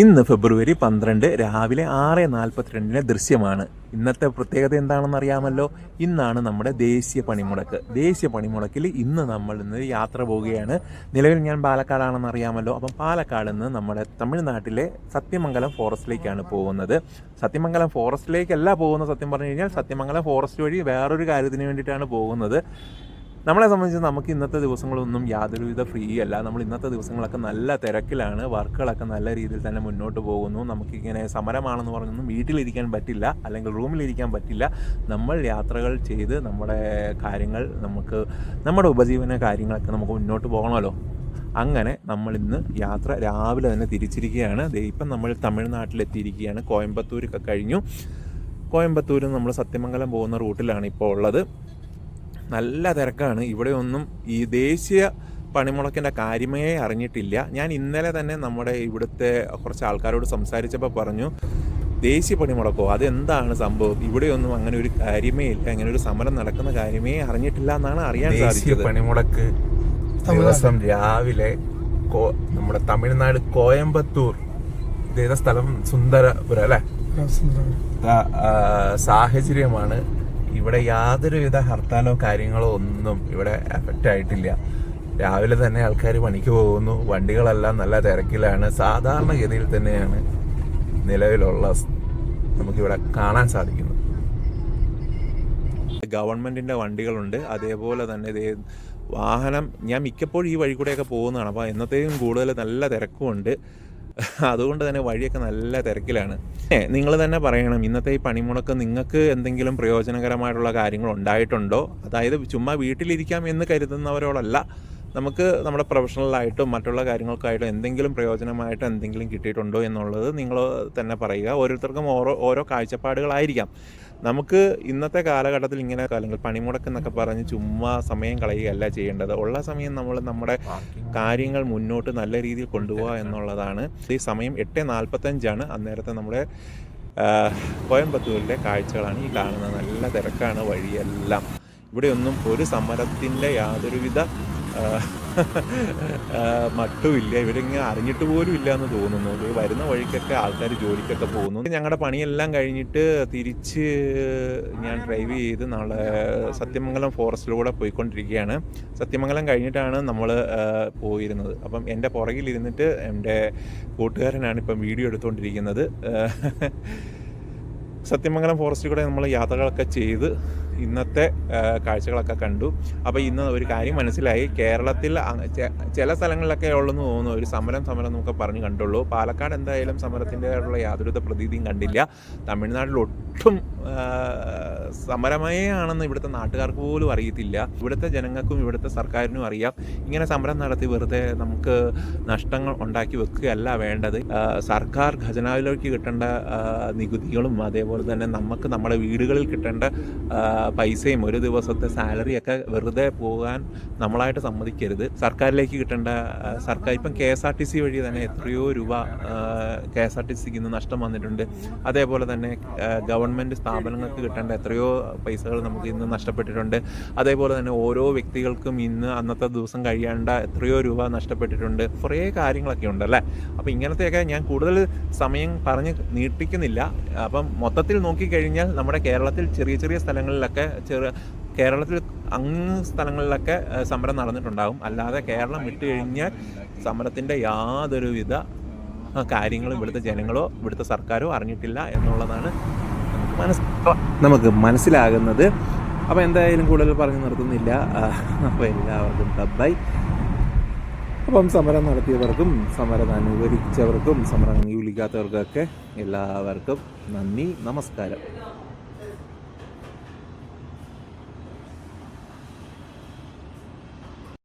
ഇന്ന് ഫെബ്രുവരി പന്ത്രണ്ട് രാവിലെ ആറ് നാൽപ്പത്തിരണ്ടിന് ദൃശ്യമാണ്. ഇന്നത്തെ പ്രത്യേകത എന്താണെന്ന് അറിയാമല്ലോ? ഇന്നാണ് നമ്മുടെ ദേശീയ പണിമുടക്ക്. ദേശീയ പണിമുടക്കിൽ ഇന്ന് നമ്മൾ ഇന്ന് യാത്ര പോവുകയാണ്. നിലവിൽ ഞാൻ പാലക്കാടാണെന്ന് അറിയാമല്ലോ. അപ്പം പാലക്കാട് നിന്ന് നമ്മുടെ തമിഴ്നാട്ടിലെ സത്യമംഗലം ഫോറസ്റ്റിലേക്കാണ് പോകുന്നത്. സത്യമംഗലം ഫോറസ്റ്റിലേക്കല്ല പോകുന്നത് സത്യം പറഞ്ഞു കഴിഞ്ഞാൽ സത്യമംഗലം ഫോറസ്റ്റ് വഴി വേറൊരു കാര്യത്തിന് വേണ്ടിയിട്ടാണ് പോകുന്നത്. നമ്മളെ സംബന്ധിച്ച് നമുക്ക് ഇന്നത്തെ ദിവസങ്ങളൊന്നും യാതൊരുവിധ ഫ്രീ അല്ല. നമ്മൾ ഇന്നത്തെ ദിവസങ്ങളൊക്കെ നല്ല തിരക്കിലാണ്. വർക്കുകളൊക്കെ നല്ല രീതിയിൽ തന്നെ മുന്നോട്ട് പോകുന്നു. നമുക്കിങ്ങനെ സമരമാണെന്ന് പറഞ്ഞൊന്നും വീട്ടിലിരിക്കാൻ പറ്റില്ല. അല്ലെങ്കിൽ റൂമിലിരിക്കാൻ പറ്റില്ല. നമ്മൾ യാത്രകൾ ചെയ്ത് നമ്മുടെ കാര്യങ്ങൾ നമുക്ക് നമ്മുടെ ഉപജീവന കാര്യങ്ങളൊക്കെ നമുക്ക് മുന്നോട്ട് പോകണമല്ലോ. അങ്ങനെ നമ്മൾ ഇന്ന് യാത്ര രാവിലെ തന്നെ തിരിച്ചിരിക്കുകയാണ്. ഇപ്പം നമ്മൾ തമിഴ്നാട്ടിലെത്തിയിരിക്കുകയാണ്. കോയമ്പത്തൂരൊക്കെ കഴിഞ്ഞു. കോയമ്പത്തൂരിൽ നമ്മൾ സത്യമംഗലം പോകുന്ന റൂട്ടിലാണ് ഇപ്പോൾ ഉള്ളത്. നല്ല തിരക്കാണ്. ഇവിടെ ഒന്നും ഈ ദേശീയ പണിമുടക്കിന്റെ കാര്യമേ അറിഞ്ഞിട്ടില്ല. ഞാൻ ഇന്നലെ തന്നെ നമ്മുടെ ഇവിടുത്തെ കുറച്ച് ആൾക്കാരോട് സംസാരിച്ചപ്പോൾ പറഞ്ഞു ദേശീയ പണിമുടക്കോ? അതെന്താണ് സംഭവം? ഇവിടെയൊന്നും അങ്ങനെ ഒരു കാര്യമേ ഇല്ല. അങ്ങനെ ഒരു സമരം നടക്കുന്ന കാര്യമേ അറിഞ്ഞിട്ടില്ല എന്നാണ് അറിയാൻ ദേശീയ സാധിച്ചത്. പണിമുടക്ക് ദിവസം രാവിലെ കോ- നമ്മുടെ തമിഴ്നാട് കോയമ്പത്തൂർ ഇതേത സ്ഥലം? സുന്ദരപുരം അല്ലെ? ആ, സാഹചര്യമാണ് ഇവിടെ യാതൊരുവിധ ഹർത്താലോ കാര്യങ്ങളോ ഒന്നും ഇവിടെ എഫക്റ്റ് ആയിട്ടില്ല. രാവിലെ തന്നെ ആൾക്കാർ പണിക്ക് പോകുന്നു. വണ്ടികളെല്ലാം നല്ല തിരക്കിലാണ്. സാധാരണഗതിയിൽ തന്നെയാണ് നിലവിലുള്ള നമുക്കിവിടെ കാണാൻ സാധിക്കുന്നത്. ഗവൺമെന്റിന്റെ വണ്ടികളുണ്ട്. അതേപോലെ തന്നെ വാഹനം ഞാൻ മിക്കപ്പോഴും ഈ വഴി കൂടെയൊക്കെ പോകുന്നതാണ്. അപ്പോൾ എന്നത്തെയും കൂടുതൽ നല്ല തിരക്കുമുണ്ട്. അതുകൊണ്ട് തന്നെ വഴിയൊക്കെ നല്ല തിരക്കിലാണ്. നിങ്ങൾ തന്നെ പറയണം ഇന്നത്തെ ഈ പണിമുടക്ക് നിങ്ങൾക്ക് എന്തെങ്കിലും പ്രയോജനകരമായിട്ടുള്ള കാര്യങ്ങൾ ഉണ്ടായിട്ടുണ്ടോ? അതായത് ചുമ്മാ വീട്ടിലിരിക്കാം എന്ന് കരുതുന്നവരോടല്ല. നമുക്ക് നമ്മുടെ പ്രൊഫഷണലായിട്ടും മറ്റുള്ള കാര്യങ്ങൾക്കായിട്ടും എന്തെങ്കിലും പ്രയോജനമായിട്ട് എന്തെങ്കിലും കിട്ടിയിട്ടുണ്ടോ എന്നുള്ളത് നിങ്ങൾ തന്നെ പറയുക. ഓരോരുത്തർക്കും ഓരോ ഓരോ കാഴ്ചപ്പാടുകളായിരിക്കാം. നമുക്ക് ഇന്നത്തെ കാലഘട്ടത്തിൽ ഇങ്ങനെ കാലങ്ങൾ പണിമുടക്ക് എന്നൊക്കെ പറഞ്ഞ് ചുമ്മാ സമയം കളയുകയല്ല ചെയ്യേണ്ടത്. ഉള്ള സമയം നമ്മൾ നമ്മുടെ കാര്യങ്ങൾ മുന്നോട്ട് നല്ല രീതിയിൽ കൊണ്ടുപോകുക എന്നുള്ളതാണ്. ഈ സമയം എട്ട് നാൽപ്പത്തഞ്ചാണ് അന്നേരത്തെ നമ്മുടെ കോയമ്പത്തൂരിലെ കാഴ്ചകളാണ് ഈ കാണുന്നത്. നല്ല തിരക്കാണ് വഴിയെല്ലാം. ഇവിടെയൊന്നും ഒരു സമരത്തിന്റെ യാതൊരുവിധ മട്ടുമില്ല. ഇവിടെ ഇവരിങ്ങനെ അറിഞ്ഞിട്ട് പോലും ഇല്ല എന്ന് തോന്നുന്നു വരുന്ന വഴിക്കൊക്കെ ആൾക്കാർ ജോലിക്കൊക്കെ പോകുന്നു. ഞങ്ങളുടെ പണിയെല്ലാം കഴിഞ്ഞിട്ട് തിരിച്ച് ഞാൻ ഡ്രൈവ് ചെയ്ത് നാളെ സത്യമംഗലം ഫോറസ്റ്റിലൂടെ പോയിക്കൊണ്ടിരിക്കുകയാണ്. സത്യമംഗലം കഴിഞ്ഞിട്ടാണ് നമ്മൾ പോയിരുന്നത്. അപ്പം എന്റെ പുറകിലിരുന്നിട്ട് എന്റെ കൂട്ടുകാരനാണ് ഇപ്പം വീഡിയോ എടുത്തുകൊണ്ടിരിക്കുന്നത് സത്യമംഗലം ഫോറസ്റ്റിൽ കൂടെ നമ്മൾ യാത്രകളൊക്കെ ചെയ്ത് ഇന്നത്തെ കാഴ്ചകളൊക്കെ കണ്ടു. അപ്പോൾ ഇന്ന് ഒരു കാര്യം മനസ്സിലായി. കേരളത്തിൽ ചില സ്ഥലങ്ങളിലൊക്കെ ഉള്ളെന്ന് തോന്നുന്നു ഒരു സമരം സമരം എന്നൊക്കെ പറഞ്ഞു കണ്ടുള്ളൂ. പാലക്കാട് എന്തായാലും സമരത്തിന്റെതായിട്ടുള്ള യാതൊരുവിധ പ്രതീതിയും കണ്ടില്ല. തമിഴ്നാട്ടിൽ ഒട്ടും സമരമയേ സമരമേ ആണെന്ന് ഇവിടുത്തെ നാട്ടുകാർക്ക് പോലും അറിയത്തില്ല. ഇവിടുത്തെ ജനങ്ങൾക്കും ഇവിടുത്തെ സർക്കാരിനും അറിയാം. ഇങ്ങനെ സമരം നടത്തി വെറുതെ നമുക്ക് നഷ്ടങ്ങൾ ഉണ്ടാക്കി വെക്കുകയല്ല വേണ്ടത്. സർക്കാർ ഖജനാവിലേക്ക് കിട്ടേണ്ട നികുതികളും അതേപോലെ തന്നെ നമുക്ക് നമ്മുടെ വീടുകളിൽ കിട്ടേണ്ട പൈസയും ഒരു ദിവസത്തെ സാലറിയൊക്കെ വെറുതെ പോകാൻ നമ്മളായിട്ട് സമ്മതിക്കരുത്. സർക്കാരിലേക്ക് കിട്ടേണ്ട സർക്കാർ ഇപ്പം K S R T C വഴി തന്നെ എത്രയോ രൂപ കെ എസ് ആർ ടി സിക്ക് ഇന്ന് നഷ്ടം വന്നിട്ടുണ്ട്. അതേപോലെ തന്നെ ഗവൺമെന്റ് സ്ഥാപനങ്ങൾക്ക് കിട്ടേണ്ട എത്രയോ പൈസകൾ നമുക്ക് ഇന്ന് നഷ്ടപ്പെട്ടിട്ടുണ്ട്. അതേപോലെ തന്നെ ഓരോ വ്യക്തികൾക്കും ഇന്ന് അന്നത്തെ ദിവസം കഴിയേണ്ട എത്രയോ രൂപ നഷ്ടപ്പെട്ടിട്ടുണ്ട്. കുറേ കാര്യങ്ങളൊക്കെ ഉണ്ട് അല്ലേ? അപ്പോൾ ഇങ്ങനത്തെയൊക്കെ ഞാൻ കൂടുതൽ സമയം പറഞ്ഞ് നീട്ടിക്കുന്നില്ല. അപ്പം മൊത്തത്തിൽ നോക്കിക്കഴിഞ്ഞാൽ നമ്മുടെ കേരളത്തിൽ ചെറിയ ചെറിയ സ്ഥലങ്ങളിലൊക്കെ ചെറു കേരളത്തിൽ അങ്ങ് സ്ഥലങ്ങളിലൊക്കെ സമരം നടന്നിട്ടുണ്ടാകും അല്ലാതെ കേരളം വിട്ടു കഴിഞ്ഞാൽ സമരത്തിന്റെ യാതൊരുവിധ കാര്യങ്ങളും ഇവിടുത്തെ ജനങ്ങളോ ഇവിടുത്തെ സർക്കാരോ അറിഞ്ഞിട്ടില്ല എന്നുള്ളതാണ് നമുക്ക് മനസ് നമുക്ക് മനസ്സിലാകുന്നത്. അപ്പോൾ എന്തായാലും കൂടുതൽ പറഞ്ഞു നിർത്തുന്നില്ല. അപ്പോൾ എല്ലാവർക്കും ബൈ. അപ്പം സമരം നടത്തിയവർക്കും സമരം അനുകരിച്ചവർക്കും സമരം അംഗീകരിക്കാത്തവർക്കൊക്കെ എല്ലാവർക്കും നന്ദി നമസ്കാരം.